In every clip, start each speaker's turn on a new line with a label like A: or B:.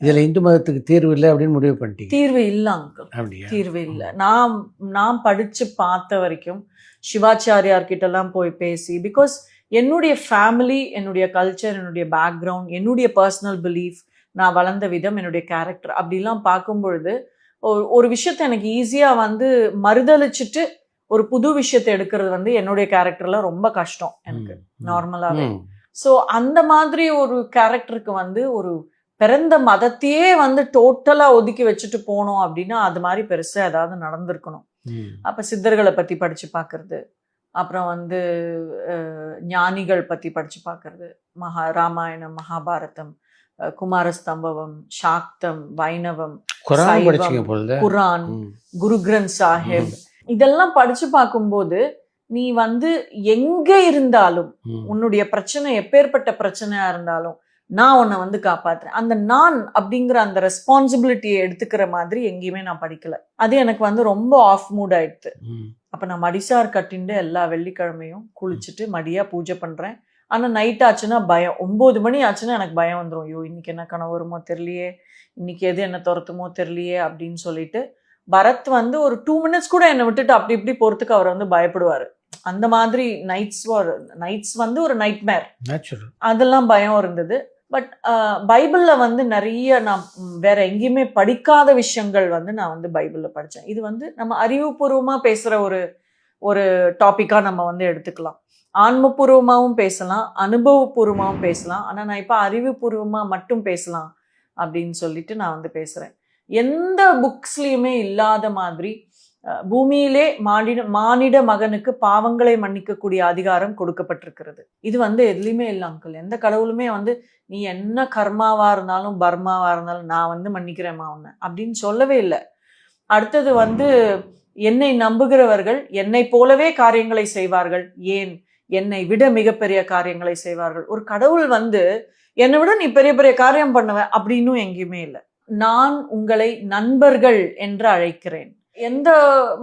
A: இதுல இந்து மதத்துக்கு தீர்வு இல்லை அப்படின்னு முடிவு பண்ணிட்டீங்க.
B: தீர்வு இல்ல அங்கிள்
A: அப்படியா?
B: தீர்வு இல்ல. நான் நான் படிச்சு பார்த்த வரைக்கும் சிவாச்சாரியார் கிட்ட எல்லாம் போய் பேசி பிகாஸ் என்னுடைய ஃபேமிலி என்னுடைய கல்ச்சர் என்னுடைய பேக்ரவுண்ட் என்னுடைய பர்சனல் பிலீஃப் நான் வளர்ந்த விதம் என்னுடைய கேரக்டர் அப்படிலாம் பார்க்கும் பொழுது ஒரு விஷயத்தை எனக்கு ஈஸியா வந்து மறுதளிச்சுட்டு ஒரு புது விஷயத்தை எடுக்கிறது வந்து என்னுடைய கேரக்டர்ல ரொம்ப கஷ்டம் எனக்கு
A: ம்.
B: ஸோ அந்த மாதிரி ஒரு கேரக்டருக்கு வந்து ஒரு பிறந்த மதத்தையே வந்து டோட்டலா ஒதுக்கி வச்சுட்டு போனோம் அப்படின்னா அது மாதிரி பெருசா ஏதாவது நடந்திருக்கணும். அப்ப சித்தர்களை பத்தி படிச்சு பார்க்கிறது அப்புறம் வந்து ஞானிகள் பத்தி படிச்சு பார்க்கிறது மகா ராமாயணம் மகாபாரதம் குமாரஸ்தம்பவம் சாக்தம் வைணவம்
A: குரான்.
B: குரு கிரந்த் சாஹிப் இதெல்லாம் படிச்சு பார்க்கும்போது நீ வந்து எங்க இருந்தாலும். உன்னுடைய பிரச்சனை எப்பேற்பட்ட பிரச்சனையா இருந்தாலும் நான் உன்னை வந்து காப்பாத்துறேன். அந்த நான் அப்படிங்கிற அந்த ரெஸ்பான்சிபிலிட்டியை எடுத்துக்கிற மாதிரி எங்கேயுமே நான் படிக்கல. அது எனக்கு வந்து ரொம்ப ஆஃப் மூட் ஆயிடுது. அப்ப நான் மடிசார் கட்டிண்டு எல்லா வெள்ளிக்கிழமையும் குளிச்சுட்டு மடியா பூஜை பண்றேன். ஆனா நைட் ஆச்சுன்னா பயம். ஒன்பது மணி ஆச்சுன்னா எனக்கு பயம் வந்துடும் ஐயோ இன்னைக்கு என்ன கனவு வருமோ தெரியலையே. இன்னைக்கு எது என்ன துரத்துமோ தெரியலையே அப்படின்னு சொல்லிட்டு பரத் வந்து ஒரு டூ மினிட்ஸ் கூட என்னை விட்டுட்டு அப்படி இப்படி போறதுக்கு அவர் வந்து பயப்படுவாரு. அந்த மாதிரி நைட்ஸ் நைட்ஸ் வந்து ஒரு நைட் மேர் அதெல்லாம் பயம் இருந்தது. பட் uh, பைபிளில் வந்து நிறைய நான் வேற எங்கேயுமே படிக்காத விஷயங்கள் வந்து நான் வந்து பைபிளில் படித்தேன் இது வந்து நம்ம அறிவுபூர்வமாக பேசுகிற ஒரு ஒரு டாப்பிக்காக நம்ம வந்து எடுத்துக்கலாம். ஆன்மபூர்வமாகவும் பேசலாம் அனுபவபூர்வமாகவும் பேசலாம். ஆனால் நான் இப்போ அறிவுபூர்வமாக மட்டும் பேசலாம் அப்படின்னு சொல்லிட்டு நான் வந்து பேசுகிறேன் எந்த புக்ஸ்லேயுமே இல்லாத மாதிரி பூமியிலே மானிட மானிட மகனுக்கு பாவங்களை மன்னிக்கக்கூடிய அதிகாரம் கொடுக்கப்பட்டிருக்கிறது. இது வந்து எதுலையுமே இல்லை அங்கிள் எந்த கடவுளுமே வந்து நீ என்ன கர்மாவாக இருந்தாலும் பர்மாவாக இருந்தாலும் நான் வந்து மன்னிக்கிறேம்மா உன்னை அப்படின்னு சொல்லவே இல்லை. அடுத்தது வந்து என்னை நம்புகிறவர்கள் என்னை போலவே காரியங்களை செய்வார்கள். ஏன்? என்னை விட மிகப்பெரிய காரியங்களை செய்வார்கள். ஒரு கடவுள் வந்து என்னை விட நீ பெரிய பெரிய காரியம் பண்ணுவ அப்படின்னும் எங்கேயுமே இல்லை. நான் உங்களை நண்பர்கள் என்று அழைக்கிறேன். எந்த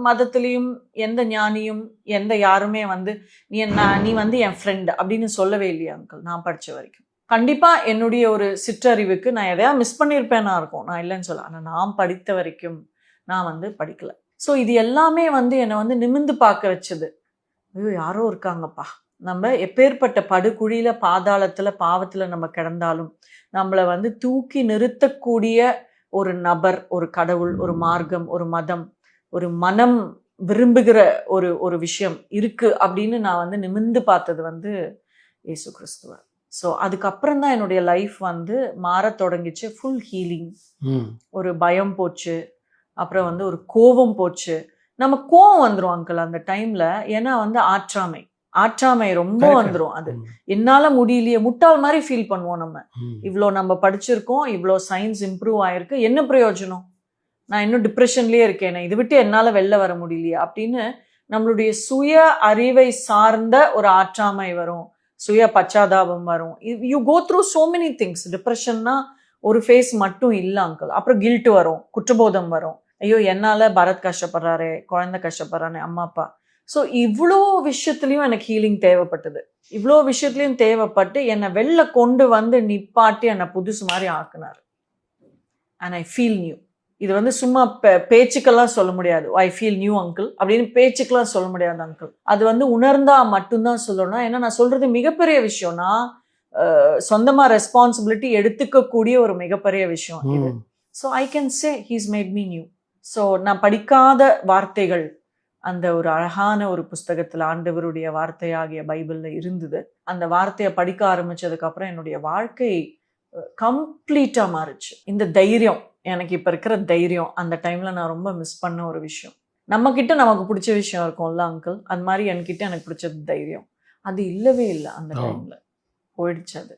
B: மதத்துலேயும் எந்த ஞானியும் எந்த யாருமே வந்து நீ என்ன நீ வந்து என் ஃப்ரெண்ட் அப்படின்னு சொல்லவே இல்லையா அங்கிள் நான் படித்த வரைக்கும். கண்டிப்பாக என்னுடைய ஒரு சிற்றறிவுக்கு நான் எதையா மிஸ் பண்ணியிருப்பேனா இருக்கும். நான் இல்லைன்னு சொல்ல. ஆனால் நான் படித்த வரைக்கும் நான் வந்து படிக்கல. ஸோ இது எல்லாமே வந்து என்னை வந்து நிமிந்து பார்க்க வச்சது. ஐயோ யாரோ இருக்காங்கப்பா. நம்ம எப்பேற்பட்ட படுகுழியில் பாதாளத்தில் பாவத்தில் நம்ம கிடந்தாலும் நம்மளை வந்து தூக்கி நிறுத்தக்கூடிய ஒரு நபர் ஒரு கடவுள் ஒரு மார்க்கம் ஒரு மதம் ஒரு மனம் விரும்புகிற ஒரு ஒரு விஷயம் இருக்கு அப்படின்னு நான் வந்து நிமிந்து பார்த்தது வந்து இயேசு கிறிஸ்துவர் ஸோ அதுக்கப்புறம் தான் என்னுடைய லைஃப் வந்து மாறத் தொடங்கிச்சு. Full healing. ஒரு பயம் போச்சு. அப்புறம் வந்து ஒரு கோபம் போச்சு. நம்ம கோவம் வந்துரும் அங்கிள் அந்த டைம்ல ஏன்னா வந்து ஆற்றாமை. ஆற்றாமை ரொம்ப. வந்துரும் அது. என்னால முடியலையே. முட்டாள் மாதிரி ஃபீல் பண்ணுவோம் நம்ம. இவ்வளோ நம்ம படிச்சிருக்கோம். இவ்வளோ சயின்ஸ் இம்ப்ரூவ் ஆயிருக்கு. என்ன பிரயோஜனம்? நான் இன்னும் டிப்ரெஷன்லேயே இருக்கேன். இது விட்டு என்னால் வெளில வர முடியலையே அப்படின்னு நம்மளுடைய சுய அறிவை சார்ந்த ஒரு ஆற்றாமை வரும். சுய பச்சாதாபம் வரும். You go through so many things டிப்ரெஷன்னா ஒரு ஃபேஸ் மட்டும் இல்லை அங்கிள் அப்புறம் கில்ட் வரும். குற்றபோதம் வரும். ஐயோ என்னால் பரத் கஷ்டப்படுறாரே குழந்தை கஷ்டப்படுறானே அம்மா அப்பா. ஸோ இவ்வளோ விஷயத்துலையும் எனக்கு ஹீலிங் தேவைப்பட்டது. இவ்வளோ விஷயத்துலையும் தேவைப்பட்டு என்னை வெளில கொண்டு வந்து நிப்பாட்டி என்னை புதுசு மாதிரி ஆக்குனார். அண்ட் ஐ ஃபீல் நியூ இது வந்து சும்மா பேச்சுக்கெல்லாம் சொல்ல முடியாது. ஐ ஃபீல் நியூ அங்கிள் அப்படின்னு பேச்சுக்கெல்லாம் சொல்ல முடியாது அங்கிள் அது வந்து உணர்ந்தா மட்டும்தான் சொல்லணும் ஏன்னா நான் சொல்றது மிகப்பெரிய விஷயம் நான் அஹ், சொந்தமா ரெஸ்பான்சிபிலிட்டி எடுத்துக்கக்கூடிய ஒரு மிகப்பெரிய விஷயம் இது. So I can say he's made me new so நான் படிக்காத வார்த்தைகள் அந்த ஒரு அழகான ஒரு புஸ்தகத்தில் ஆண்டவருடைய வார்த்தையாகிய பைபிள்ல இருந்தது. அந்த வார்த்தையை படிக்க ஆரம்பிச்சதுக்கு அப்புறம் என்னுடைய வாழ்க்கை கம்ப்ளீட்டா மாறுச்சு. இந்த தைரியம் எனக்கு இப்ப இருக்கிற தைரியம் அந்த டைம்ல நான் ரொம்ப மிஸ் பண்ண ஒரு விஷயம். நம்ம கிட்ட நமக்கு பிடிச்ச விஷயம் இருக்கும்ல அங்கிள் அது மாதிரி என்கிட்ட எனக்கு பிடிச்சது தைரியம். அது இல்லவே இல்லை அந்த. டைம்ல போயிடுச்சு அது.